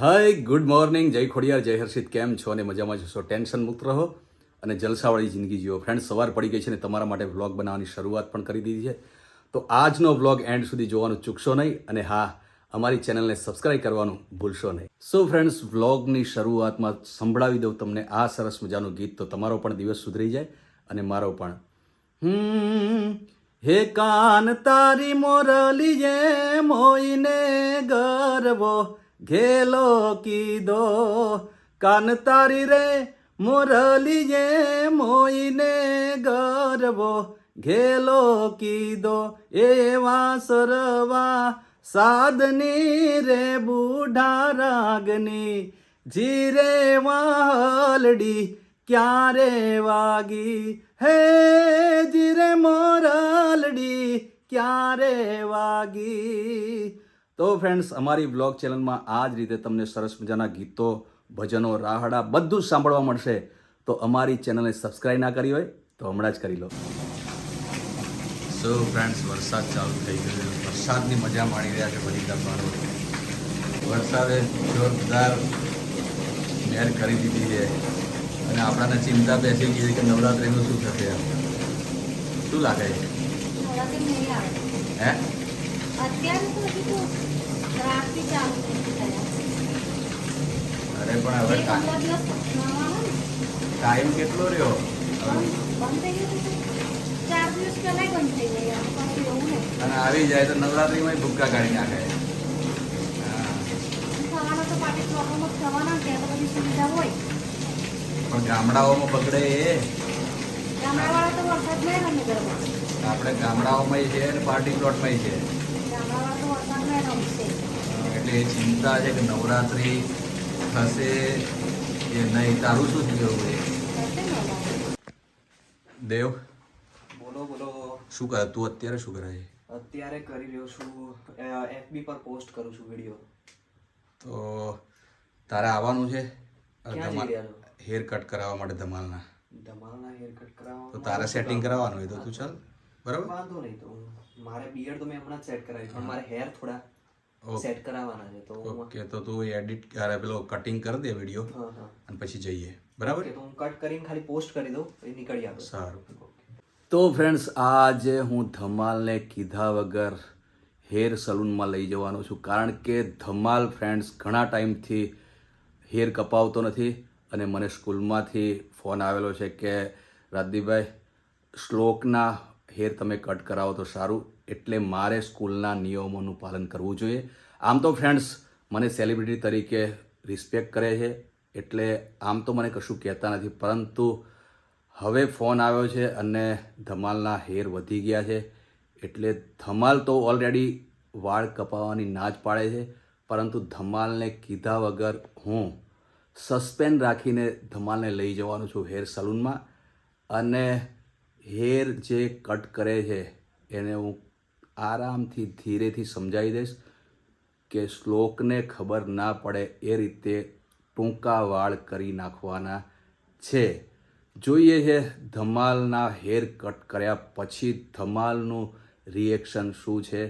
હાય, good morning. જય ખોડિયાર, જય હર્ષિત. કેમ છો અને મજામાં જશો ટેન્શન મુક્ત રહો અને જલસાવાળી જિંદગી જીવો. ફ્રેન્ડ સવાર પડી ગઈ છે અને તમારા માટે વ્લોગ બનાવવાની શરૂઆત પણ કરી દીધી છે. તો આજનો વ્લોગ એન્ડ સુધી જોવાનું ચૂકશો નહીં અને હા, અમારી ચેનલને સબસ્ક્રાઇબ કરવાનું ભૂલશો નહીં. સો ફ્રેન્ડ્સ, વ્લોગની શરૂઆતમાં સંભળાવી દઉં તમને આ સરસ મજાનું ગીત. તો તમારો પણ દિવસ સુધરી જાય અને મારો પણ. હે કાન તારી મોરલી જે મોઈને ગરવો. ઘેલો કીધો, કાન તારી રે મોરલી જે મોઈને ગરબો ઘેલો કીધો એવા સરવા સાધની રે બુઢા રાગની. જીરે વાલડી ક્યારે વાગી? હે જીરે મોરલડી ક્યારે વાગી? તો ફ્રેન્ડ્સ અમારી બ્લોગ ચેનલમાં આ જ રીતે તમને સરસ મજાના ગીતો ભજનો રાહડા બધું જ સાંભળવા મળશે. તો અમારી ચેનલને સબસ્ક્રાઇબ ના કરી હોય તો હમણાં જ કરી લો. સો ફ્રેન્ડ્સ વરસાદ ચાલુ થઈ ગયો છે. વરસાદની મજા માણી રહ્યા છે બધી દબાણો વરસાદે જોરદાર મેર કરી દીધી છે. અને આપણાને ચિંતા બેસી ગઈ છે કે નવરાત્રિનું શું થશે શું લાગે? છે. હે? અત્યારે તો અરે પણ હવે. ટાઈમ કેટલો રહ્યો? નહીં. અને આવી જાય તો નવરાત્રિમાં ભૂક્કા કાઢી નાખે. પણ ગામડાઓમાં બગડે એ. આપણે ગામડાઓમાં છે અને પાર્ટી પ્લોટમાં છે. ગામડાવાળા તો રમશે એટલે એ ચિંતા છે કે નવરાત્રિ થશે કે નહીં? તારું શું છે? હવે. દેવ? બોલો બોલો. શું કરે તું અત્યારે શું કરે છે? અત્યારે કરી રહ્યો છું. એફબી પર પોસ્ટ કરું છું વીડિયો તો તારે આવવાનું છે? હેર કટ કરાવવા માટે ધમાલના. ધમાલના હેર કટ કરાવવા તો તારે સેટિંગ કરાવવાનું હોય તો તું ચાલ. બરાબર? વાંધો નહીં તો મારે બિયર્ડ તો મેં હમણાં સેટ કરાવી પણ મારે હેર થોડા. સેટ કરાવવાના છે તો ઓકે તો તું એડિટ અરે પેલો કટિંગ કરી દે વીડિયો હા હા. અને પછી જઈએ. બરાબર? તો હું કટ કરીને ખાલી પોસ્ટ કરી દઉં એ નીકળી આવે. સારું. તો ફ્રેન્ડ્સ આજે હું ધમાલને કીધા વગર હેર સલૂનમાં લઈ જવાનો છું. કારણ કે ધમાલ ફ્રેન્ડ્સ ઘણા ટાઈમથી હેર કપાવતો નથી અને મને સ્કૂલમાંથી ફોન આવેલો છે કે રાજદીપભાઈ શ્લોકના હેર તમે કટ કરાવો તો સારું. એટલે મારે સ્કૂલના નિયમોનું પાલન કરવું જોઈએ. આમ તો ફ્રેન્ડ્સ મને સેલિબ્રિટી તરીકે રિસ્પેક્ટ કરે છે. એટલે આમ તો મને કશું કહેતા નથી. પરંતુ હવે ફોન આવ્યો છે અને ધમાલના હેર વધી ગયા છે. એટલે ધમાલ તો ઓલરેડી વાળ કપાવવાની ના જ પાડે છે. પરંતુ ધમાલને કીધા વગર હું સસ્પેન્ડ રાખીને ધમાલને લઈ જવાનું છું હેર સલૂનમાં અને હેર જે કટ કરે છે, એને હું આરામથી ધીરેથી સમજાવી દઈશ કે શ્લોકને ખબર ના પડે એ રીતે ટૂંકા વાળ કરી નાખવાના છે. જોઈએ છે ધમાલના હેર કટ કર્યા પછી ધમાલનું રિએક્શન શું છે?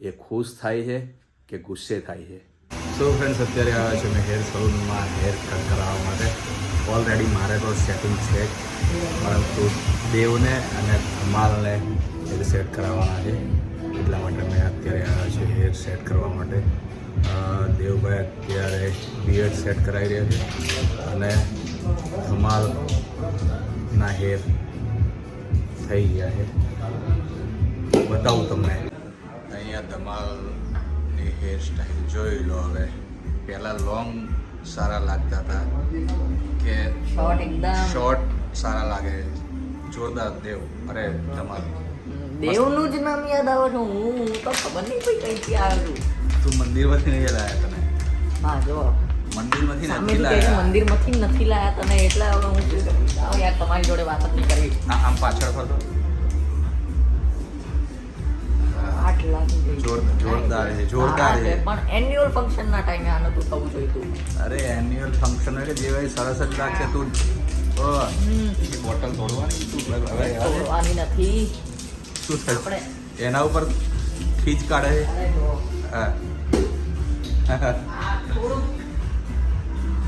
એ ખુશ થાય છે કે ગુસ્સે થાય છે સો ફ્રેન્ડ્સ અત્યારે આવ્યા છે મેં હેર સલૂનમાં હેર કટ કરાવવા માટે. ઓલરેડી મારે તો સેટિંગ છે પરંતુ દેવને અને ધમાલને હેર સેટ કરાવવાના છે. એટલા માટે મેં અત્યારે આવ્યા છે હેર સેટ કરવા માટે દેવભાઈ અત્યારે બિયર્ડ સેટ કરાવી રહ્યા છે અને ધમાલના હેર થઈ ગયા છે. બતાવું તમને. અહીંયા ધમાલની હેર સ્ટાઈલ જોઈ લો હવે. પહેલાં લોંગ સારા લાગતા હતા કે શોર્ટ એકદમ. શોર્ટ સારા લાગે. જોરદાર દેવ. અરે ધમાલ. દેવનું જ નામ યાદ આવે છે. હું હું તો ખબર નહીં ભાઈ કઈથી આવ્યો છું. તું મંદિરમાંથી નહીં લાયા તને? હા જો. મંદિરમાંથી નથી લાયા? મંદિરમાંથી નથી લાયા તને એટલે હવે હું શું કરું? યાર તમારી જોડે વાત જ નહીં કરવી. આ- આમ પાછળ ફરતો. આઠ લાખ જોર- જોરદાર છે, જોરદાર છે. પણ એન્યુઅલ ફંક્શન ના ટાઈમે આ નતું થવું જોઈતું અરે એન્યુઅલ ફંક્શન એટલે જેવાય સરસ જ લાગશે તું. બોટલ તોડવાની તું. તોડવાની નથી. શું થશે એના ઉપર ખીચ કાઢે હા.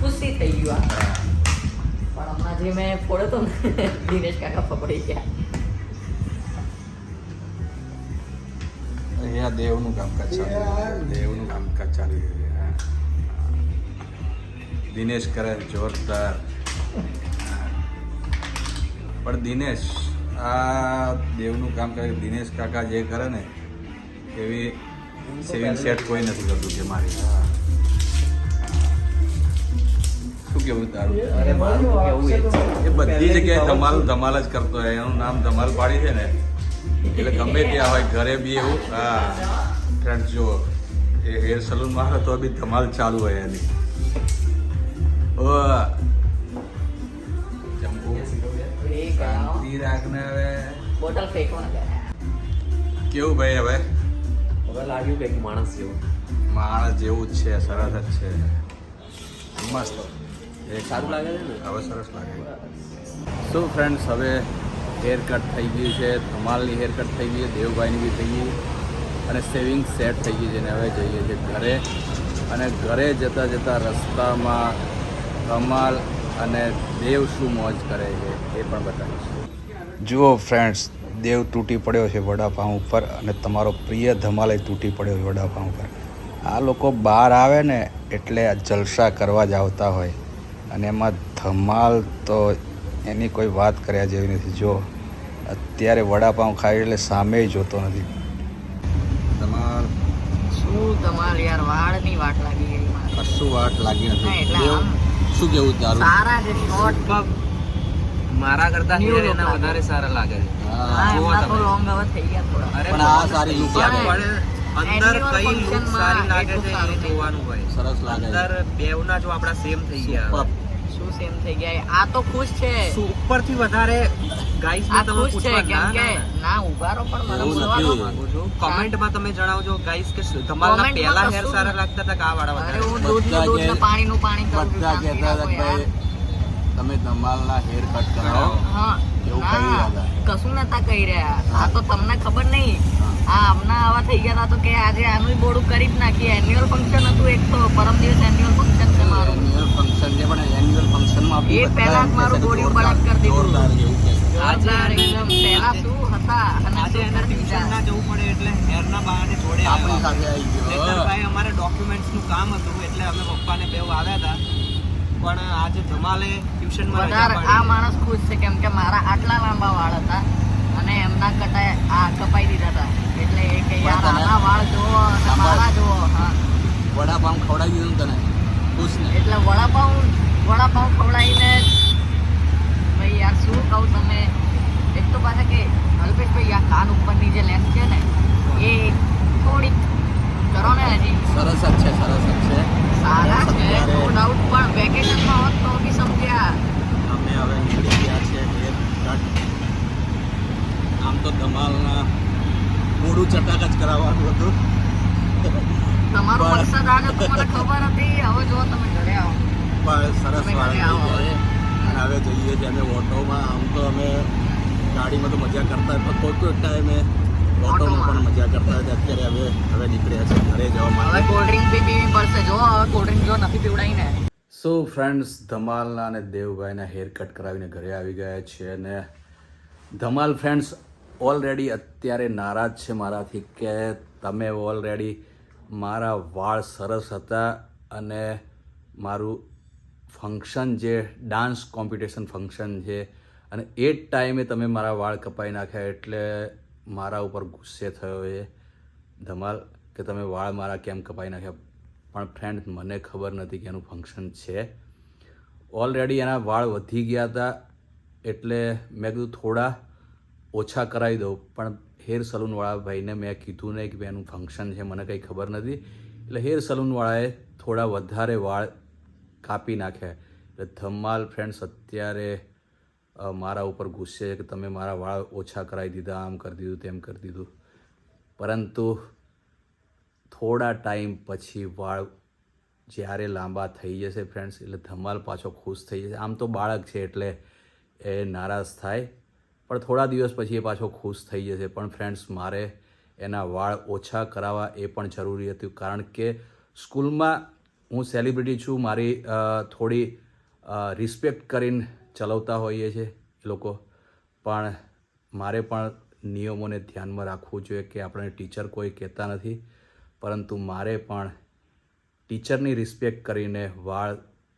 ખુશી થઈ ગયું પણ હમણાં જે મેં ફોડ્યો તો દિનેશ કાકા પકડી ગયા. અહીંયા દેવનું કામકાજ ચાલી દેવનું કામકાજ ચાલી દિનેશ કરે જોરદાર. પણ દિનેશ આ દેવનું કામ કરે દિનેશ કાકા જે કરે ને એવી સેવિંગ સેટ કોઈ નથી કરતું કે મારી. હા. શું કેવું તારું? એ એ બધી જગ્યાએ ધમાલ ધમાલ જ કરતો હોય એનું નામ ધમાલ પાડી છે ને એટલે ગમે ત્યાં હોય ઘરે બી એવું હા. ફ્રેન્ડ જો એ હેર સલૂનમાં આવે તો બી ધમાલ ચાલુ હોય એની. કેવું ભાઈ હવે? હવે લાગ્યું કંઈક માણસ જેવું. માણસ જેવું જ છે સરસ જ છે. મસ્ત. સારું લાગે છે ને? હવે સરસ લાગે. શું ફ્રેન્ડ્સ હવે હેર કટ થઈ ગયું છે ધમાલની હેર કટ થઈ ગઈ છે દેવભાઈની બી થઈ ગઈ અને સેવિંગ સેટ થઈ ગઈ છે અને હવે જઈએ છીએ ઘરે. અને ઘરે જતાં જતાં રસ્તામાં કમાલ અને દેવ શું મોજ કરે છે એ પણ બતાવીશું. જુઓ ફ્રેન્ડ્સ દેવ તૂટી પડ્યો છે વડાપાઉં ઉપર અને તમારો પ્રિય ધમાલે તૂટી પડ્યો છે વડાપાઉં ઉપર. આ લોકો બહાર આવે ને એટલે આ જલસા કરવા જ આવતા હોય. અને એમાં ધમાલ તો એની કોઈ વાત કર્યા જેવી નથી. જો અત્યારે વડાપાઉં ખાય એટલે સામે જોતો નથી. શું તમારે યાર વાળની વાટ લાગી ગઈ કશું વાટ લાગી હા, શું કેવું સારા છે શોર્ટ મારા કરતા હિયર એના વધારે સારા લાગે છે. હા. તો તમે. લોંગ હવે થઈ ગયા થોડા. અરે પણ આ સારી લુક પણ લાગે. અંદર કઈ લુક સારી લાગે છે એ જોવાનું હોય. સરસ લાગે અંદર બેવના જો આપડા સેમ થઈ ગયા શું સેમ થઈ ગયા? આ તો ખુશ છે. શું ઉપરથી વધારે ગાઈસ ને તમે પૂછવા કેમ કે ના, ઉભારો પણ મને. દો. માંગુ છું. કમેન્ટમાં તમે જણાવજો ગાઈસ કે શું- ધમાલના પહેલા હેર સારા લાગતા હતા કે આ વાળા વધારે હું બધા દૂધ ને નું પાણીનું પાણી કરું છું, બધા કહેતા હતા કે તમે ધમાલના હેર કટ કરાવો. હા. એવું કહી રહ્યા હતા. કશું નતા કહી રહ્યા. આ તો તમને ખબર નહીં. આ હમણાં આવા થઈ ગયા હતા તો કે આજે આનું બોડું કરી જ નાખીએ. એન્યુઅલ ફંક્શન હતું એક તો. પરમ દિવસ એન્યુઅલ ફંક્શન છે મારું. એન્યુઅલ ફંક્શન છે પણ એન્યુઅલ ફંક્શનમાં બી એ પહેલા જ મારું બોડી બળદ કરી દીધું. પહેલા શું હતા અને આજે શું ટ્યુશન ના જવું પડે એટલે હેરના બહાને જોડે આપણી સાથે આવી ગયો. ભાઈ અમારે ડોક્યુમેન્ટ્સનું કામ હતું એટલે અમે પપ્પાને બેવ આવ્યા હતા. પણ આજે ધમાલે ટ્યુશનમાં વધારે આ માણસ ખુશ છે કેમ કે મારા આટલા લાંબા વાળ હતા અને એમના કટાય આ કપાઈ દીધા હતા. એટલે એ કે યાર આના વાળ જુઓ અને મારા જુઓ. હા. વડાપાઉં ખવડાવી દીધું તને. ખુશ ને? એટલે વડાપાઉં વડાપાઉં ખવડાવીને ભાઈ યાર શું કહું તમે એક તો પાછા કે અલ્પેશભાઈ આ કાન ઉપરની જે લેન્સ છે ને એ થોડીક કરો ને હજી. સરસ જ છે સારા છે અત્યારે નો ડાઉટ પણ વેકેશનમાં હોત તો બી સમજ્યા અમે હવે નીકળી ગયા છે હેર કટ આમ તો ધમાલના મોડું ચટાક જ કરાવવાનું હતું તમારો બસ. મકસદ આ તો મને ખબર હતી હવે જો તમે ઘરે આવો પણ સરસ તમે વાળા ઘરે આવો થઈ ગયા છે. છીએ અમે ઓટોમાં આમ તો અમે ગાડીમાં તો મજા કરતા પણ કોઈ કોઈ ટાઈમે ઓટોમાં. પણ મજા કરતા હતા અત્યારે હવે હવે નીકળ્યા છે ઘરે જવા હવે માટે કોલ્ડ ડ્રિંક બી પીવી પડશે. જો હવે કોલ્ડ ડ્રિંક જો નથી પીવડાઈ ને. સો ફ્રેન્ડ્સ ધમાલના અને દેવભાઈના હેર કટ કરાવીને ઘરે આવી ગયા છે અને ધમાલ ફ્રેન્ડ્સ ઓલરેડી અત્યારે નારાજ છે મારાથી કે તમે ઓલરેડી મારા વાળ સરસ હતા અને મારું ફંક્શન જે ડાન્સ કોમ્પિટિશન ફંક્શન છે, અને એ જ ટાઈમે તમે મારા વાળ કપાઈ નાખ્યા એટલે મારા ઉપર ગુસ્સે થયો એ. ધમાલ કે તમે વાળ મારા કેમ કપાઈ નાખ્યા? પણ ફ્રેન્ડ મને ખબર નથી કે એનું ફંક્શન છે. ઓલરેડી એના વાળ વધી ગયા હતા, એટલે મેં કીધું થોડા ઓછા કરાવી દઉં, પણ હેર સલૂનવાળા ભાઈને મેં કીધું નહીં કે ભાઈ એનું ફંક્શન છે, મને કંઈ ખબર નથી. એટલે હેર સલૂનવાળાએ થોડા વધારે વાળ કાપી નાખ્યા એટલે ધમાલ ફ્રેન્ડ્સ અત્યારે મારા ઉપર ગુસ્સે છે કે તમે મારા વાળ ઓછા કરાવી દીધા, આમ કરી દીધું, તેમ કરી દીધું. પરંતુ થોડા ટાઈમ પછી વાળ જ્યારે લાંબા થઈ જશે ફ્રેન્ડ્સ એટલે ધમાલ પાછો ખુશ થઈ જશે. આમ તો બાળક છે એટલે એ નારાજ થાય, પણ થોડા દિવસ પછી એ પાછો ખુશ થઈ જશે. પણ ફ્રેન્ડ્સ મારે એના વાળ ઓછા કરાવવા એ પણ જરૂરી હતું. કારણ કે સ્કૂલમાં હું સેલિબ્રિટી છું, મારી થોડી રિસ્પેક્ટ કરીને ચલાવતા હોઈએ છે એ લોકો. પણ મારે પણ નિયમોને ધ્યાનમાં રાખવું જોઈએ કે આપણે ટીચર કોઈ કહેતા નથી. પરંતુ મારે પણ ટીચરની રિસ્પેક્ટ કરીને વાળ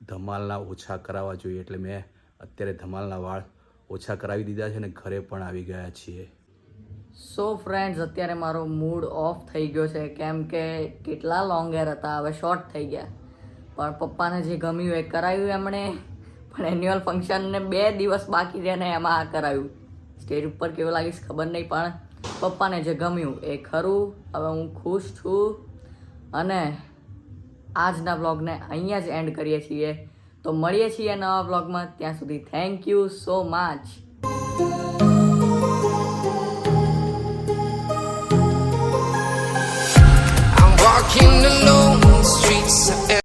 ધમાલના ઓછા કરાવવા જોઈએ. એટલે મેં અત્યારે ધમાલના વાળ ઓછા કરાવી દીધા છે અને ઘરે પણ આવી ગયા છીએ. સો ફ્રેન્ડ્સ અત્યારે મારો મૂડ ઓફ થઈ ગયો છે. કેમ કે કેટલા લોંગ હેર હતા, હવે શોર્ટ થઈ ગયા. પણ પપ્પાને જે ગમ્યું એ કરાવ્યું એમણે. પણ એન્યુઅલ ફંક્શનને બે દિવસ બાકી રહે ને એમાં આ કરાવ્યું સ્ટેજ ઉપર કેવું લાગીશ ખબર નહીં, પણ પપ્પાને જે ગમ્યું એ ખરું. હવે હું ખુશ છું. અને આજના બ્લોગને અહીંયા જ એન્ડ કરીએ છીએ. તો મળીએ છીએ નવા બ્લોગમાં ત્યાં સુધી thank you so much streets